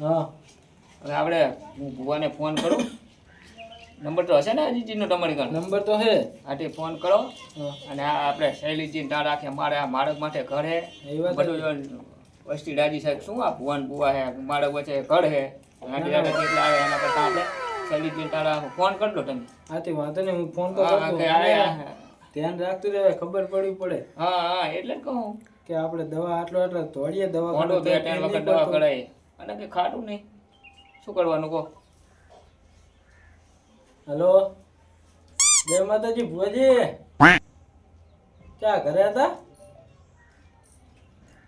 હા. હવે આપણે હું ભુવાને ફોન કરું. નંબર તો હશે ને અજીતજીનો તમારી ઘર? નંબર તો હે આથી ફોન કરો. અને આ આપણે શૈલીજી તા રાખે મારે આ માળક માટે ઘર હે. બધું વસ્તી દાદી સાહેબ શું આ ભુવાન ભુવા હે? માળક વચ્ચે ઘર હે. આંટી દાદા જેટલા આવે એના કરતા આપણે શૈલીજી તારા ફોન કરી દો તમે. આથી વાંધો નહીં હું ફોન કરું ધ્યાન રાખતું રહે ખબર પડવી પડે. હા હા એટલે કહું. કે આપણે દવા આટલો આટલો તોડીએ દવા વખત દવા કરાય અને કે ખાટું નહીં. શું કરવાનું કહો? હલો? જય માતાજી ભુવાજી. ક્યાં ઘરે હતા?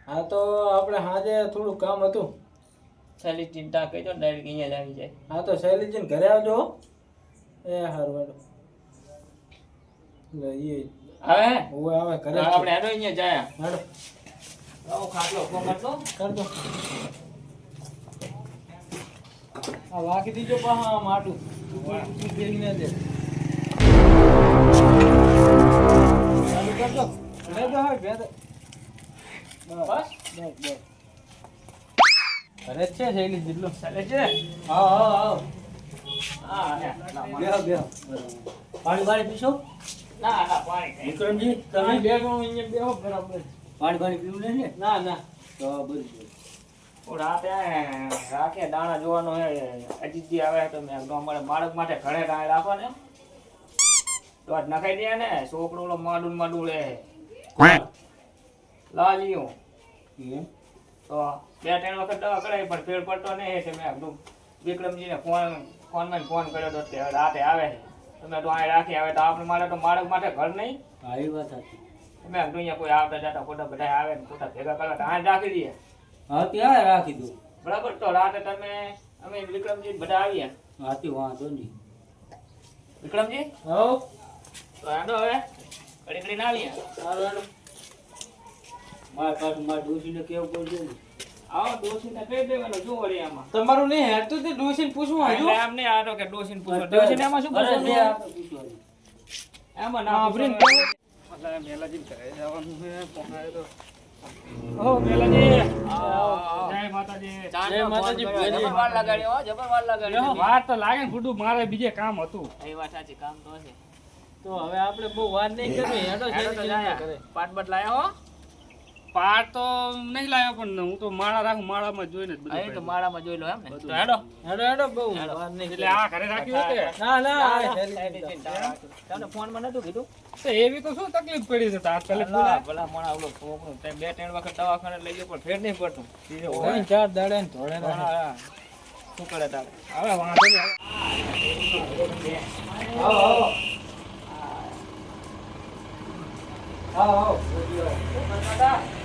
હા તો આપણે સાંજે થોડું કામ હતું. શૈલી ચિંતા કહેજો ને ડાયરેક્ટ અહીંયા જ આવી જાય. હા તો શૈલીજીને ઘરે આવજો એ હારું હારું. લઈએ આવે હવે આવે ઘરે. આપણે હેડો અહીંયા જાય હેડો આવો ખાટલો કરતો કરજો. આ વાકી દીજો પણ હા માટું ફેરી ના દે. ચાલુ કરજો. લેજો હવે ભેદ બસ? બસ બસ. ઘરે છે શૈલી જેટલો ચાલે છે? હા હા હા. હા હે. પાણી પાણી પીશો? ના ના પાણી. વિક્રમજી તમે? અહીંયા બેહો બરાબર. પાણી પાણી પીવું ને? ના ના. તો બધું હું રાતે રાખે દાણા જોવાનો હે અજીતજી આવે તો મેં અમારે બાળક માટે ઘરે કાંઈ રાખો ને તો આજ નખાઈ દે ને છોકરો ઓલો માડું માડું લે. લાલિયો. તો બે ત્રણ વખત દવા કરાવી પણ ફેર પડતો નહીં એટલે મેં કીધું વિક્રમજીને ફોન ફોનમાં ફોન કર્યો તો તે રાતે આવે તમે તો અહીં રાખી આવે તો આપણે મારે તો બાળક માટે ઘર નહીં. હા એ વાત હતી મેં કીધું અહીંયા કોઈ આવતા જતા ખોટા બધા આવે ને ખોટા ભેગા કરવા તો અહીં રાખી દઈએ. હા ત્યાં રાખી દઉં. બરાબર તો રાતે તમે અમે વિક્રમજી બધા આવીએ. હાથી વાંધો નહીં. વિક્રમજી? હવ તો હેડો હવે કડી કડી ના હારું હારું મારા પાસે મારા ડોશીને કેવું પડશે ને? આવો ડોસીને કહી દેવાનું શું વળી આમાં. તમારું નહીં હેરતું તે ડોસીને પૂછવું એટલે એમ નહીં આ તો કે ડોસીને પૂછો. ડોસીને આમાં શું પૂછવાનું? એમાં ના સાંભળીને મેલાજીને એટલે મેલાજી જવાનું છે ફોન તો. ઓ મેલાજી. જય માતાજી. જય માતાજી, ભુવાજી. લગાડ્યો હો, લગાડ્યો. વાર તો લાગે ને ખોટું મારે બીજે કામ હતું. એ વાત સાચી કામ તો હવે આપણે બહુ વાત નહીં કરવી હેડો પાટ બટ લાયા હો. પાર તો નહીં લાવ્યો પણ હું તો માળા રાખું માળામાં જોઈને જ બધું તો માળામાં જોઈ લો એમ ને. તો હેડો. હેડો હેડો બહુ. એટલે આ ઘરે રાખ્યું હતું કે? ના ના આ ફોનમાં ફોનમાં નતું કીધું? તો એવી તો શું તકલીફ પડી છે? તાર પેલે ભલા ભલા મોણા ઓલો છોકરો તે બે ત્રણ વખત દવાખાને લઈ ગયો પણ ફેર નહીં પડતું. ત્રણ ચાર દાડે ને ધોળે ના શું કરે તારે? હવે વાંધો નહીં આવો આવો. આવો આવો.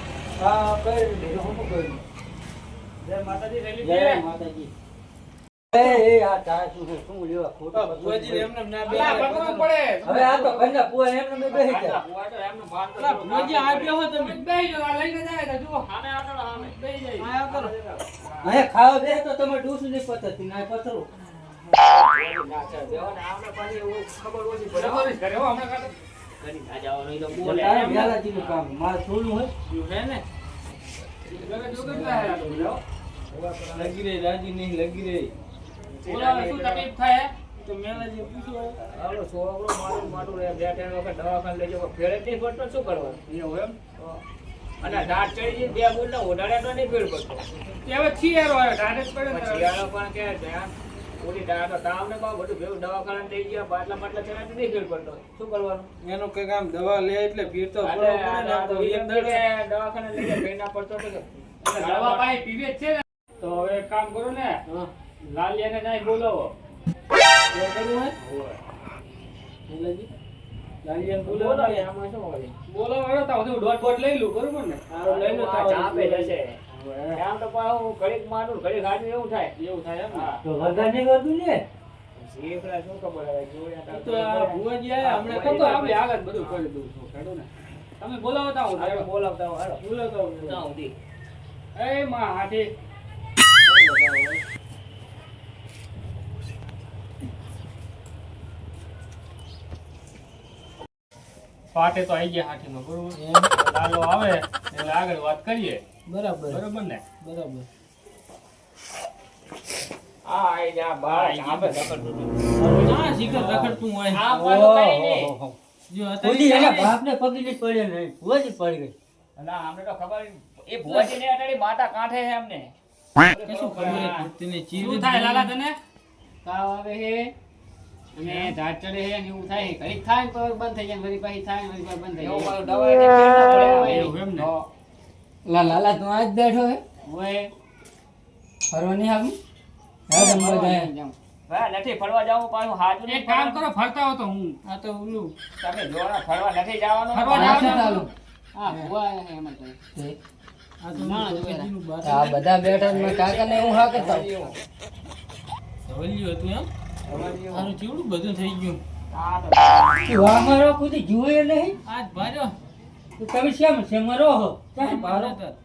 હા કઈ નહીં હું કઈ જય માતાજી રેલી જય માતાજી. એ એ આ ચા શું છે? શું લેવા ખોટું ભુવાજી એમને એમ ના બે હવે આ તો ઘરના પુઆ એમને મેં બેસી ગયા ભુવાજી આ બેહો તમે આયા કરો અહીંયા ખાવા બે તો તમે ડૂસું નહીં પતતી ના પથરો તારે વેલાજીનું કામ. મારે થોડું હોય? ને? લગી રહી રાજી નહીં લગી રહી તો મેલાજી પૂછો અને દાંત ચડી જાય બે બોલ ઓઢાડે તો નહીં ફેર પડતો હવે છીયારો જ પડે ને. પણ કે ઓલી દાંત તાવ ને બાવ બધું ભેગું દવાખાને લઈ ગયા બાટલા બાટલા ચડાય નહીં ફેર પડતો. શું કરવાનું? એનું કંઈક કામ દવા લે એટલે ભીડ તો પડે ને તો તો એક એક દડે. દડે દવાખાને લઈ ગયા ફેર ના પડતો તો દવા પાણી પીવે છે ને. તો હવે કામ કરો ને લાલિયાને જાય બોલાવો. બોલાવો બોલાવો તો હું દોઢ બોટ લઈ લઉં બરોબર ને? લઈ લો ચાપે જશે. પાછું ઘડીક હાજર એવું થાય. એવું થાય એમ તો વરદાન નહીં કરતું ને શું ખબર જોયા તો ભુવાજી હમણાં આપણે આગળ બધું કરી દઉં છું. ખેડો ને. તમે બોલાવો હું બોલાવતા હોય હાલો બોલાવતા હોય. ત્યાં સુધી એ માં હાથી. પાટે તો આવી ગયા હાથીમાં બરોબર? લાલો આવે એટલે આગળ વાત કરીએ. બરાબર. બરાબર ને? બરાબર. બંધ થઈ જાય બંધ થઈ એવું જાય. લા લાલા તું આજ બેઠો હે. ઓય. ફરવા નહીં આવું? હે જમવા જાય જાઉં. હા, નથી ફરવા જવું પાછું હાજુ એક કામ કરો ફરતા હો તો હું. આ તો ઓલું તમે જોરા ફરવા નથી જવાનું? ફરવા જવાનું. શું હા ભૂવા એમ તો. આ ના, બધા બેઠા છે, ને કાકાને હું હા કરતા ધવલિયું હતું એમ? આનું ચીવડું બધું થઈ ગયું? આ તો વાહ મારો કુદી જુએ નહીં? આજ ભાર્યો. તમે શેમ છે? મરો હો ક્યાં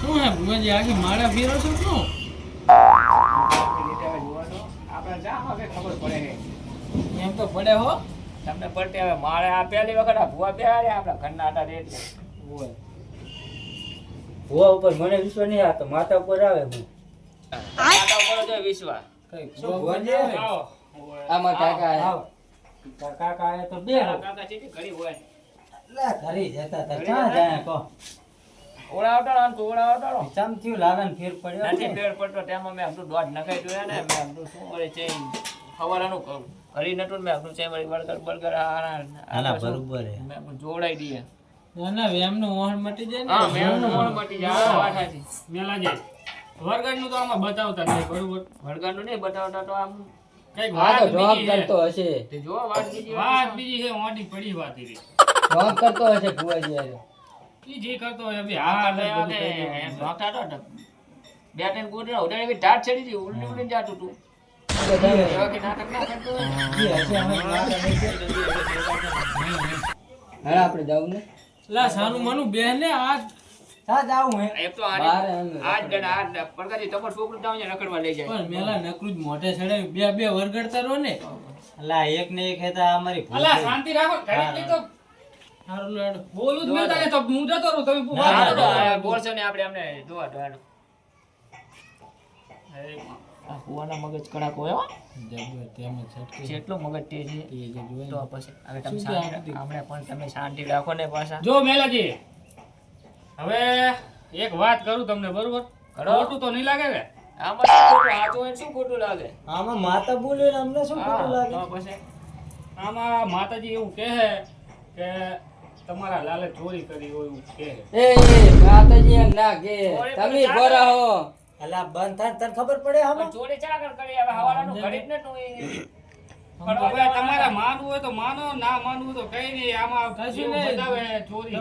શું હે ભુવાજી આખી માળા ફેરો છો શું? હવે આપણે જામાં કઈ ખબર પડે એમ તો પડે હો. તમને પડતે હવે મારે આ પહેલી વખત આ ભૂવા બેહાડ્યા આપણા ઘરના હતા તે એટલે. ભુવા ઉપર મને વિશ્વાસ નહીં આ તો માતા ઉપર આવે હું. માતા ઉપર જ વિશ્વાસ. કઈ શું ભુવાજી? ભુવાજી? આવે? આમાં કાકા આયા. કાકા આયા તો બે કાકા ચીટી ઘડી હોય. લે ઘરે જતા હતા. ક્યાં જાય કહો ઓળાવટાળો તો ઓળાવટાળો. ચમચી લાવે ફેર પડ્યો? નથી ફેર પડતો. તેમાં મેં આપણું દોઢ નખાઈ જોયા ને. મેં આપણું શું કરે છે ખવડાનું કહું કરી નતું મેં આપણું છે વળી બર્ગર બર્ગર આના બરોબર હે. મેં જોડાઈ દઈએ. ના ના વેમનું વહણ મટી જાય ને. હા મેં એમનું મટી જાય. આ. મેલા જાય વરગાડનું તો આમાં બતાવતા નહીં બરોબર? વળગાડનું નહીં બતાવતા તો આમ કંઈક વાત જોબ. કરતો હશે. તે જો વાત બીજી વાત બીજી છે મોટી પડી વાત રે જોબ કરતો હશે ભુવાજી હારે. ઈ જે કરતો હોય અભી હા લે એટલે આ કે એમ નહોતા તો બે ત્રણ ગોટડા ઉડાડી એવી ઢાઢ ચડી જી ઉલટી ઉલટી જાતું તું. આપણે જવું ને. લા સારું મનુ બેન ને આજ હા જાવું હે એક તો આને આજ ગણ આજ પડકાથી તમારું છોકરું જાવ ને રખડવા લઈ જાય. પણ મેલા નકરું જ મોઢે ચડાવી બે બે વરગડતા રહો ને. અલા એક ને એક હેતા અમારી અલા શાંતિ રાખો ઘડીક તો બોલું જ નહીં તારે તો હું જતો રહું તમે ના, હા, વાત તો કરો. આ બોલશો ને આપણે એમને જોવા દો કુવાના મગજ કડાક હોય જેટલો મગજ તે છે તો પછી. હવે તમે શાંતિ. પણ તમે શાંતિ રાખો ને પાછા. જો મેલાજી. હવે એક વાત કરું તમને બરોબર? ખોટું તો નહીં લાગે ને આમાં ખોટું? સાચું હોય શું ખોટું લાગે? આમાં માતા બોલે અમને શું ખોટું લાગે? પછી? આમાં માતાજી એવું કહે કે તમારા લાલે ચોરી કરી હોય એવું કહે એ એ માતાજી એમ ના કે તમે ગોરા હો. અલા બંધ થાય તને ખબર પડે પણ ચોરી ચા આગળ કરી હવે હવાલાનું ઘડી ને તું હવે તમારે માનવું હોય તો માનો ના માનવું હોય તો કઈ નહીં. આમાં કશું નહીં. બતાવે ચોરી.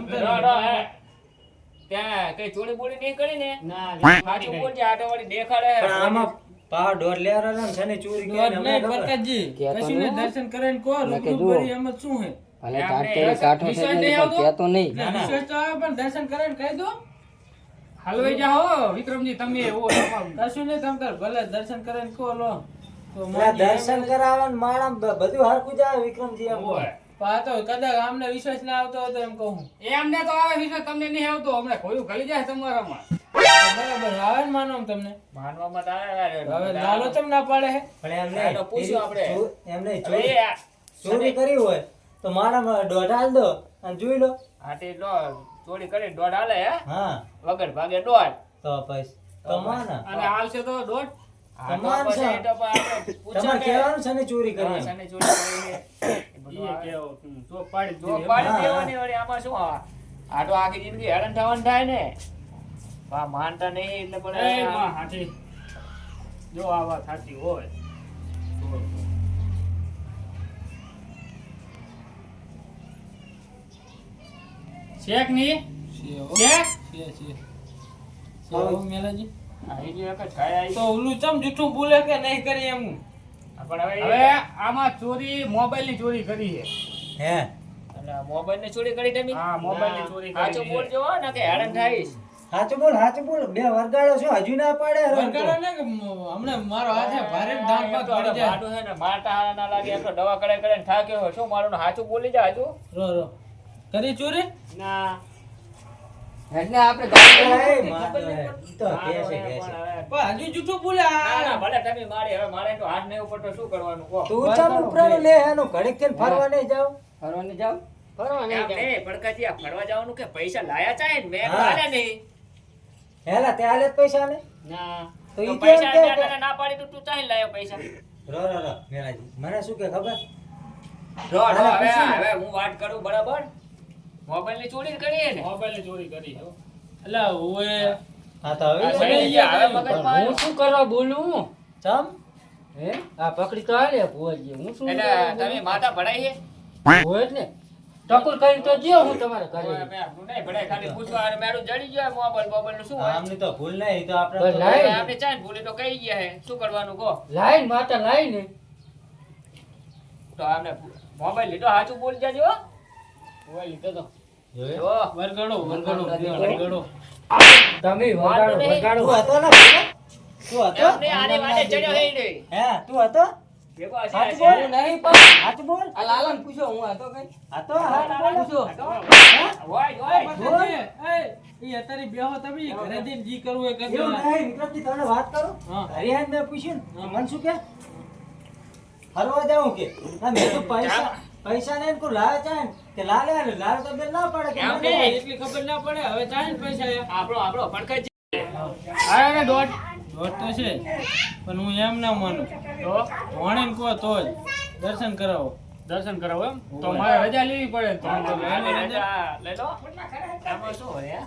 ત્યાં કઈ ચોરી બોરી નહીં કરી ને ના. સાચું બોલજે આટો વાળી દેખાડે. આમાં પાવ ડોર લેરા ને શનિ ચોરી દોઢ ગયા ને અમને નહીં, ખબર. પ્રકાશજી કશું ને. દર્શન કરીને કહો ના કે એમ શું હે? ભલે કાંઠે કહેતો નહીં. વિશેષ તો પણ દર્શન દો. હલવાઈ જાઓ વિક્રમજી તમે એવો કશું નહીં તમ તાર ભલે દર્શન કરીને કહો લો. તો દર્શન કરાવવાનું માણસ બધું હરખું જાય વિક્રમજી એમ હોય. આ કદાચ આમને વિશ્વાસ ના આવતો હોય તો એમ કહું. એમને તો આવે વિશ્વાસ તમને નહીં આવતો. અમને કોઈ ગળી જાય તમારામાં. બરાબર આવે ને માનો તમને. માનવામાં તો આવે હવે લાલો તમ ના પાડે હે? પણ એમને તો પૂછ્યું આપણે. એમને ચો- એમ નહીં હવે ચોરી કરી હોય તો મારા દોઢ હાલ દો અને જોઈ લો. હાથી દોઢ ચોરી કરી દોઢ હાલે હે? હા. વગર ભાગે દોઢ. તો પછી તો માના. અને હાલશે તો દોઢ? હા, તો તમારે છે. એ તો તમારે કહેવાનું છે ને ચોરી કરી છે ને ચોરી કરી છે. એ. કેવો, તો પાડી દેવાની વળી આમાં શું આ આ તો આખી જિંદગી હેરાન થવાનું થાય ને. વા માનતા નહીં એટલે એ પણ માં હાથી. જો આ વાત સાચી હોય. શેખની શેખ? શેખ શેખ. મેલાજી? જ. તો ઓલું ચમ જૂઠું બોલે કે નહીં કરી એમ? પણ હવે હવે આમાં ચોરી મોબાઈલની ચોરી કરી છે. હે? એટલે મોબાઈલની ચોરી કરી તમે? હા મોબાઈલની. ચોરી કરી સાચું છે. બોલજો હો, ને કે હેરાન થાઈશ. સાચું બોલ સાચું બોલ. બે વરગાડો છો હજુ ના પાડે. વરગાડો ને હમણે મારો હાથે ભારે જ દાંત હવે પડી જાય. મારું છે ને મારતા હારા ના લાગે એટલો તો દવા કરે કરે થાક્યો હોય. શું મારું ને સાચું બોલી જા હજુ? રો રો. કરી ચોરી? ના. એટલે આપણે ગાડી એ માતો હે. ઈ તો કહે છે, કહે છે. પણ હજુ જૂઠું બોલ્યા ના, ના, ભલે તમે મારી હવે મારે તો હાથ નહીં ઉપર તો શું કરવાનું કહો. તું ચાલ ઉપરાણો લે એનું ઘડીક થઈને ફરવા નહીં જાવ ફરવાની જાવ ફરવા નહીં જાવ નહીં, આ ફરવા જવાનું કે પૈસા લાયા ચાહે ને મેં હા. નહીં. હેલા તે હાલે પૈસા ને. તો ઈ પૈસા પાડી તો તું ચાહે લાયો પૈસા. રો રો રો મને શું કે ખબર? રો હવે હવે હું વાત કરું બરાબર? મોબાઈલની ચોરી કરી ને મોબાઈલ ચોરી કરી હો. એટલે ઓએ. હા તો હવે હું શું કરવા બોલું? ચમ? હે? આ પકડી તો આલે ભોજી હું શું એટલે તમે માતા ભરાઈ છે હોય ને. ટકોર કરી તો જ્યો હું તમારે કરી નહીં ભરાય, ખાલી પૂછવા અને મારું જડી ગયો મોબાઈલ મોબાઈલનું શું હોય? આમની તો ભૂલ નહીં ઈ તો આપણે લાય. આપણે ચાલ ભૂલી તો કહી ગયા હે? શું કરવાનું કહો? લાઈન માતા લાઈન તો આમને મોબાઈલ લીધો સાચું બોલ જાજો હો. મોબાઈલ લીધો તો? જો વરગડો વરગડો વરગડો. વરગડો તમે વાંધો વગાડો નહીં. વગાડો તું હતો ને તું હતો? એમને આની વાટે ચડ્યો હે ઈ હે તું હતો? ભેગો હશે, સાચું હશે. બોલ. નહીં પણ હાથ બોલ. આ લાલાને પૂછો હું હતો કઈ હતો? હાથ બોલ. પૂછો. હોય, હોય. બોલ. એ, અત્યારે બેહો તમે ઘરે જઈને જી કરવું એ કરજો નહીં વિક્રમજી તમને વાત કરું? હા. ઘરે આવીને મેં પૂછ્યું ને મને શું કે? ફરવા જાઉં કે? મેં તો પૈસા પૈસા ને કોઈ લાવે છે કે લાલે હાલે લાવે તો બેલ ના પડે કે એમ એટલી ખબર ના પડે હવે ચાલે ને પૈસા. આપણો આપણો પડકાઈ અરે દોટ દોટ તો છે પણ હું એમ ના માનું. તો ભણીને કહો તો જ. દર્શન કરાવો. દર્શન કરાવો એમ? તો મારે રજા લેવી પડે તો તો લઈ લો, રજા લઈ લો. આમાં શું હોય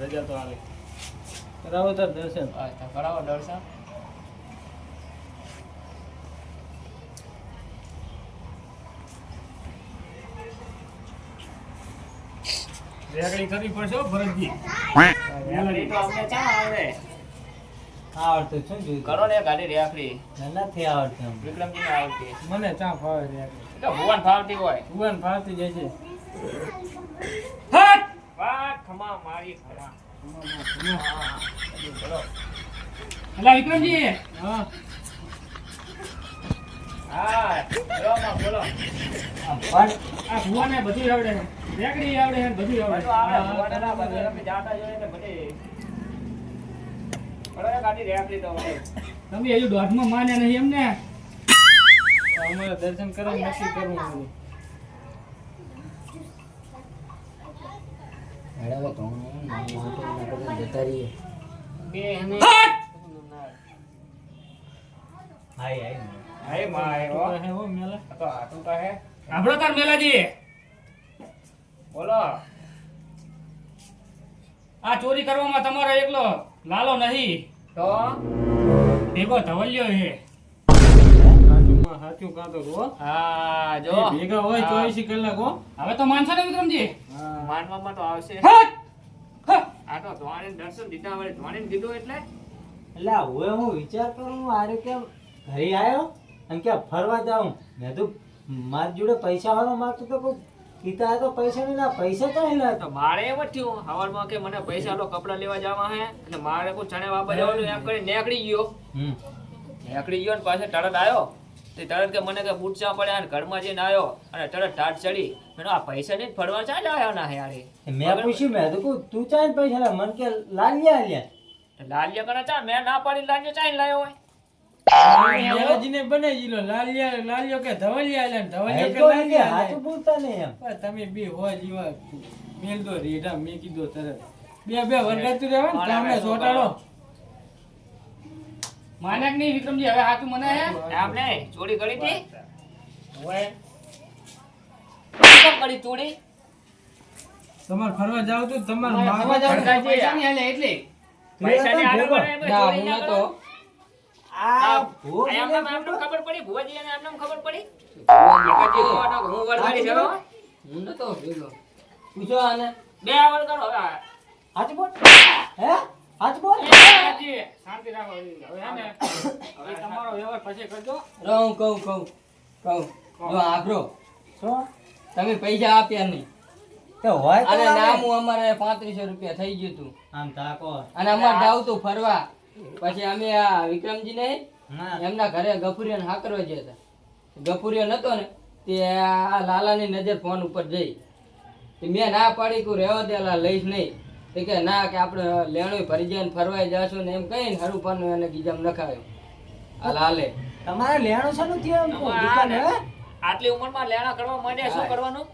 રજા તો આવે કરાવો તો દર્શન. કરાવો દર્શન. રેકડી કરવી પડશે ભરતજી રેકડી તો અમને ચા આવડે. આવડતું શું જોયું કરો ને ગાડી રેકડી. નથી આવડતું. વિક્રમજી ને આવડતી. મને ચા ફાવે છે એ ભુવન ફાવતી હોય. ભુવન ફાવતી જાય છે હટ! વાહ, ખમા મારી ખમા. ચલો એટલે વિક્રમજી. હા. હા બોલો બોલો. પણ આ ભુવાને બધું આવડે છે. રેકડી આવડે છે બધું આવડે. બધું જાતા જોઈએ ને બધી. ગાડી રેકડી તો તમે હજુ દોઢમાં માન્યા નહીં એમને? અમારે દર્શન કરવા નક્કી કરવું હેડાવે તો હું નાનું મોટું જતા રહીએ. બે એને હાય હાય હાયમાં આવ્યો હે. હો મેલા. આ તો હાથું કહે આપણો તાર મેલાજી. બોલો. આ ચોરી કરવામાં તમારો એકલો લાલો નહીં. તો? ભેગો ધવલ્યો છે સાચું કાં તો હો હા જો. ભેગા હોય ચોવીસ કલાક હો. હવે તો માનશો ને વિક્રમજી? માનવામાં તો આવશે! આ તો ધોવાણીને દર્શન દીધા વળી. ધોવાણીને દીધું એટલે? એટલે હવે હું વિચાર કરું આરે કેમ ઘરે આવ્યો અને કે ફરવા જાઉં? મેં તો મારી જોડે પૈસા વાળો માગતો તો કોઈ પિતા તો પૈસા નહીં ના પૈસા તો નહીં તો મારે એમ જ થયું. હવારમાં કે મને પૈસા લો કપડા લેવા જવા હે? અને મારે કોઈ ચણે વાપર જવાનું એમ કરી નીકળી ગયો. હમ. નીકળી ગયો ને પાછો તરત આવ્યો તે તરત કે મને કે બૂટ ચા પડ્યા અને ઘરમાં જઈને આવ્યો અને તરત ટાટ ચડી. મેં આ પૈસા નહીં ફરવા ચા લાવ્યા ના યાર મેં પૂછ્યું મેં તો તું ચા પૈસા લે મને કે લાલ્યા આલ્યા. લાલિયા કરે ચા? મેં ના પાડી લાલિયો ચા લાવ્યો હોય. લાલિયા લાલિયો કે ધવલિયા લે ધવલિયો કે તો એને લાલિયા બોલતા નહીં એમ. તમે બે હોય જીવા મેલ દો રેઢા મેં કીધો તરત. બે બે વરગાતું રહેવા ને ચોટાડો માન્યા નહીં વિક્રમજી હવે હાથું મને આપણે ચોરી કરી હતી. ઓય કેમ કરી ચોરી તમારે ફરવા જાવ તો તમારે મારવા જાવ પૈસા નહીં હાલે એટલે. પૈસા ની આડે ભેગો. એમ ના ના આ ભૂખ એમને ને ખબર પડી? ભુવાજીને એમને ખબર પડી? ભુવાજી જોવાનો હું વરઘાડી છે હું નતો ભેગો. પૂછો આને. બે આવડ કરો હવે આ. બોલ. હે? હાચું બોલ. શાંતિ રાખો હવે હે ને. હવે તમારો વ્યવહાર પછી કરજો. રહું કહું કહું કહું. જો આભરો. શું? તમે પૈસા આપ્યા નહીં. તો હોય અને નામું અમારે પાંત્રીસો રૂપિયા થઈ ગયું હતું. આમ તાકો અને અમારે જાવ તું ફરવા. પછી અમે આ વિક્રમજી ને એમના ઘરે ગફુરિયાને હાકરવા ગયા હતા. ગફુરિયો નતો ને તે આ લાલાની નજર ફોન ઉપર જઈ. મેં ના પાડી કું રહેવા દે લા લઈશ નહીં. તે કે ના કે આપણે લેણું ભરી જાય ફરવાય જશું ને એમ કહીને હરું પણ એને ગીજામ નખાયો. લાલે તમારે લેણું છે નું હે? આટલી ઉંમરમાં લેણા કરવા માંડ્યા શું કરવાનું?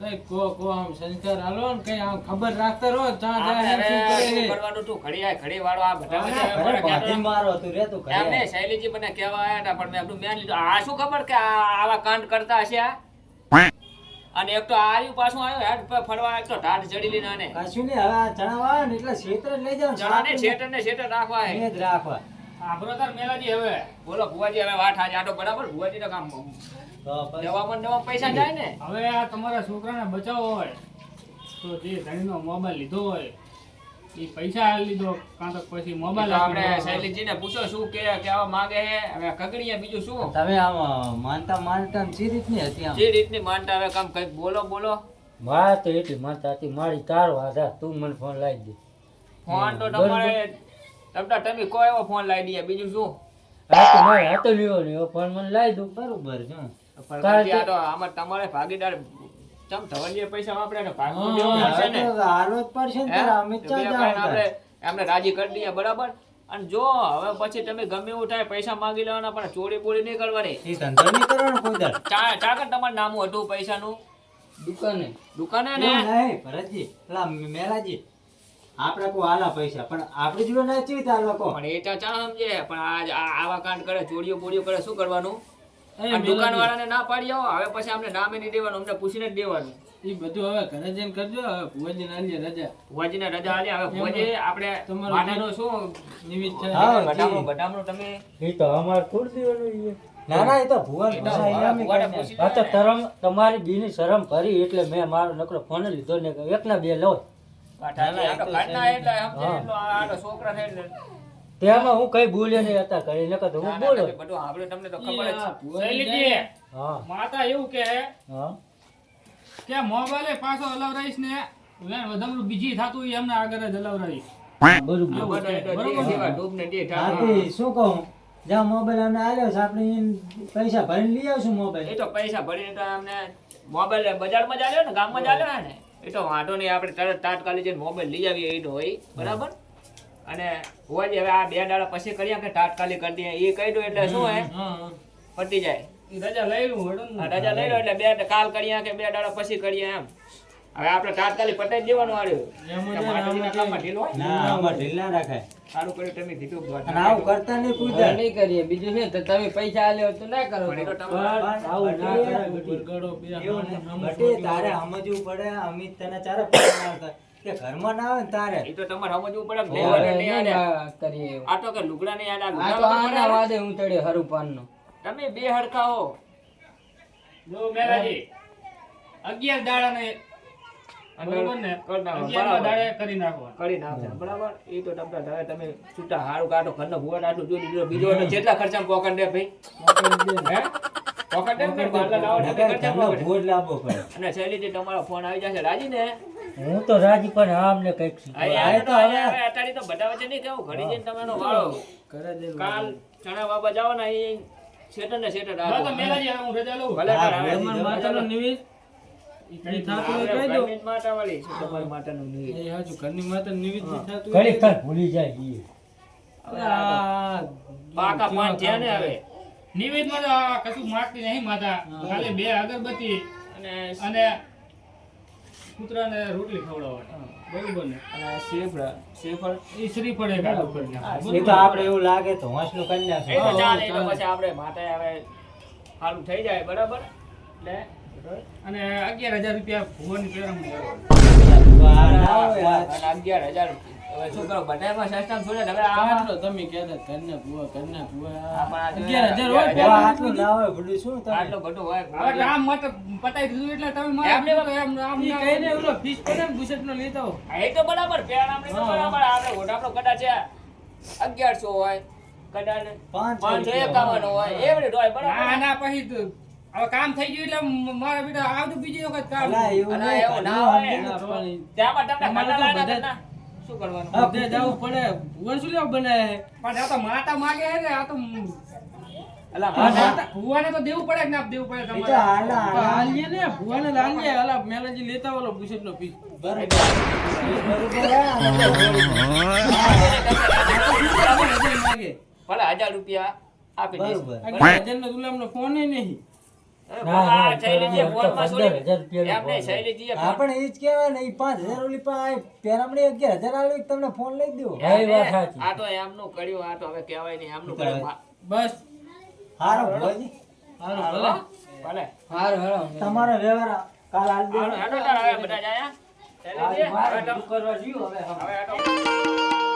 કઈ કો કો આમ સંસ્કાર આલો ને કઈ આમ ખબર રાખતા રહો ચા જાય શું કરે કરવાનું તું? ઘડી આય ઘડી વાળો આ બધા મારો તું રે તું ઘરે એમને શૈલીજી મને કહેવા આયા હતા પણ મેં એમનું મેન લીધું. આ શું ખબર કે આવા કાંડ કરતા હશે આ? અને એક તો આર્યું પાછું આવ્યો હેડ ફરવા એક તો ઢાઢ ચડી લીધા ને કશું નહીં હવે વાળા ને એટલે ક્ષેત્ર લઈ જાવ જણાને શેટર ને શેટર રાખવા હે જ રાખવા. આપણો તાર મેલાજી હવે. બોલો ભુવાજી હવે વાત આજે આટો બરાબર ભુવાજી ના કામ દવામાં ને પૈસા જાય ને. હવે આ તમારા છોકરાને બચાવવો હોય તો જે ધણીનો મોબાઈલ લીધો હોય એ પૈસા આલી લીધો કાં તો પછી મોબાઈલ આપણે શૈલીજી ને પૂછો શું કે કેવા માંગે છે. હવે કગડીએ બીજું શું? તમે આમ માનતા માનતા જે રીતની હતી આમ? જે રીતની માનતા? હવે કામ કંઈક બોલો બોલો. મારા તો એટલી માનતા હતી મારી તારો આધાર તું મને ફોન લાવી દે. ફોન તો તમારે તમતા તમે કોઈ એવો ફોન લાવી દઈએ બીજું શું? હા તો મારે હતો લેવો લેવો ફોન મને લાવી દઉં બરોબર છે તમારે ભાગીદાર ચમ ધવલીએ પૈસા વાપરે ને ભાગવું દેવું પડશે ને. તો હાલો જ પડશે ને અમે તો તારે. આપણે એમને રાજી કરી દઈએ બરાબર? અને જો હવે પછી તમે ગમે એવું થાય પૈસા માંગી લેવાના પણ ચોરી બોરી નહીં કરવાની. એ ધંધો નહીં કરવાનો કોઈ દર ચા ચા કર તમારું નામું હતું પૈસાનું. દુકાને. દુકાને ને? નહીં, ભરતજી પેલા મેલાજી આપણે કોઈ આલા પૈસા પણ આપણે જોડે ના ચીત આ લોકો. પણ એ ચા ચા સમજે પણ આ આ- આવા કાંડ કરે ચોરીઓ બોરીઓ કરે શું કરવાનું? દુકાન વાળાને ના પાડી આવો હવે પછી અમને નામે નહીં દેવાનું અમને પૂછીને જ દેવાનું. એ બધું હવે ઘરે જઈને કરજો હવે ભુવાજીને આલીએ રજા. ભુવાજીને રજા આલી હવે ભુવાજી આપણે તમારો શું નિમિત્ત છે? હા, બદામનું તમે એ તો અમાર થોડ દેવાનું ના ના એ તો ભુવન તો તરમ તમારી બીની શરમ ભરી એટલે મેં મારો નકરો ફોન લીધો ને એકના બે લો છોકરા તેમાં હું કઈ બોલ્યો નહીં હતા કરી નકર તો હું બોલો. બધું આપણે તમને તો ખબર જ છે. શૈલીજી હા. માતા એવું કે હા. કે મોબાઈલે પાછો હલાવરાઈશ ને વેણ વધામણું બીજી થાતું એમને આગળ જ હલાવરાઈશ બરોબર. શું કહું? જ્યાં મોબાઈલ અમને આલ્યો છે આપણે પૈસા ભરીને લઈ આવશું મોબાઈલ. એ તો પૈસા ભરીને તો અમને મોબાઈલ બજારમાં જ આવ્યો ને ગામમાં જ આલ્યો ને એ તો વાંધો નહીં આપણે તરત તાત્કાલિક મોબાઈલ લઈ આવીએ એ હોય. બરાબર? અને હોય હવે આ બે દાડા પછી કરીએ કે તાત્કાલિક કરી એ કહી દો એટલે શું હે. પતી જાય. રજા લઈ લઉં હેડો ને. આ રજા લઈ લો એટલે બે કાલ કરીએ કે બે દાડા પછી કરીએ એમ હવે આપણે તાત્કાલિક પતાઈ જ દેવાનું કર્યું કરીએ. બીજું છે તો તમે પૈસા આલ્યો તો ના કરો. કરાય, તારે સમજવું પડે. અમિત તને ચારે કે ઘરમાં ના આવે ને તારે. એ તો તમારે સમજવું પડે નહીં કરીએ. આ તો કે લુગડા નહીં આલે, આ તો આના વાદે હું તડે હરુપાન નો તમે બે હરખા હો જો મેરાજી અગિયાર દાડા ને બરોબર ને? કરી બરાબર. દાડે કરી નાખવા કરી નાખશે બરાબર? એ તો તમને હવે તમે છૂટા હારું કાઢો ઘરનો ભૂવા આટલું જોઈ લીધો બીજો જેટલા કેટલા ખર્ચામાં પોકટ દે ભાઈ. હે? હું તો રાજી પણ આમને કંઈક આ તો હવે હવે અટાડી તો બધા વચ્ચે નહીં કેવું ઘડી જઈને તમારો વાળો કાલ ચણા બાબા જાઓ ને અહીં શેટર ને શેટર હા તો મેલાજી હું રજા લઉં. ભલે. તમારા માતાનો નિવેદ. ઈ કઈ થાતું હોય આપણે કહી દો. ઘરની જ માતાવાળી છે, તમારી માતાનું નહીં. એ હાચું, ઘરની માતાનું નિવેદ જે થાતું હોય ઘડીક તાર ભૂલી જાય પાકા પાન થયા ને હવે. નિવેદમાં માં કશું માગતી નહીં માતા. ખાલી બે અગરબત્તી અને અને કૂતરાને રોટલી ખવડાવવાની. બરોબર ને? અને શ્રીફળ શ્રીફળ એ શ્રીફળ એક આટલું કરી એ તો આપણે એવું લાગે તો હોંસલું કરી એ તો ચાલે, એ તો પછી આપણે માથે હવે સારું થઈ જાય બરાબર? એટલે અને અગિયાર હજાર રૂપિયા ભુવન પેરામણી અગિયાર હજાર હવે શું કરો બધામાં છોડે હવે આટલો તમે કહેતા ઘરના ભૂવા ઘરના ભૂવા. અગિયાર હજાર હોય પેલા આટલું ના હોય ભૂલી શું તમે? આટલું ઘટું હોય હવે કામ મત પતાઈ દીધું એટલે તમે મારા એમને એમ આમ ઈ ના- કઈ ને ઓલો ફીસ પડે ને બુશર્ટનો લેતા. હો એ તો બરાબર પેરામણી તો બરાબર. આપણે ઘોટાપણો કદાચ અગિયારસો હોય કદાચ પાંચસો એકાવન હોય હોય બરાબર. ના પછી હવે કામ થઈ ગયું એટલે મારા બેટા આવતું બીજી વખત કામ. ના એવું ના હોય. સમજી પણ તમને શું કરવાનું? બધે જવું પડે. ભુવન શું લેવા બને? પણ આ તો માતા માગે છે ને આ તો મ- અલા હા, માતા માતા- ભુવાને તો દેવું પડે કે ના દેવું પડે તમારે? હાલા પણ હાલા હાલીએ ને ભુવાને તો હાલીએ મેલાજી લેતા ઓલો બુશેટનો પીસ બરોબર. બરોબર હા. હજાર માગે ભલે હજાર રૂપિયા આપી દઈશ. ફોન ના, ના, હજાર એમ નહીં, ફોન. શૈલેજીએ હા ફોન- પણ એ જ કેવાય ને પાંચ હજાર ઓલી પેરામણી અગિયાર હજાર આલ્યો તમને ફોન લઈ દો. આ તો એમનું કર્યું આ તો હવે કહેવાય નહીં એમનું કર્યું. બસ. હારો ભલે. હારું હાલો. તમારો વ્યવહાર કાલ હેડો બધા જ આયા? શૈલેજી, મારે હવે કરવા હવે હવે હેડો.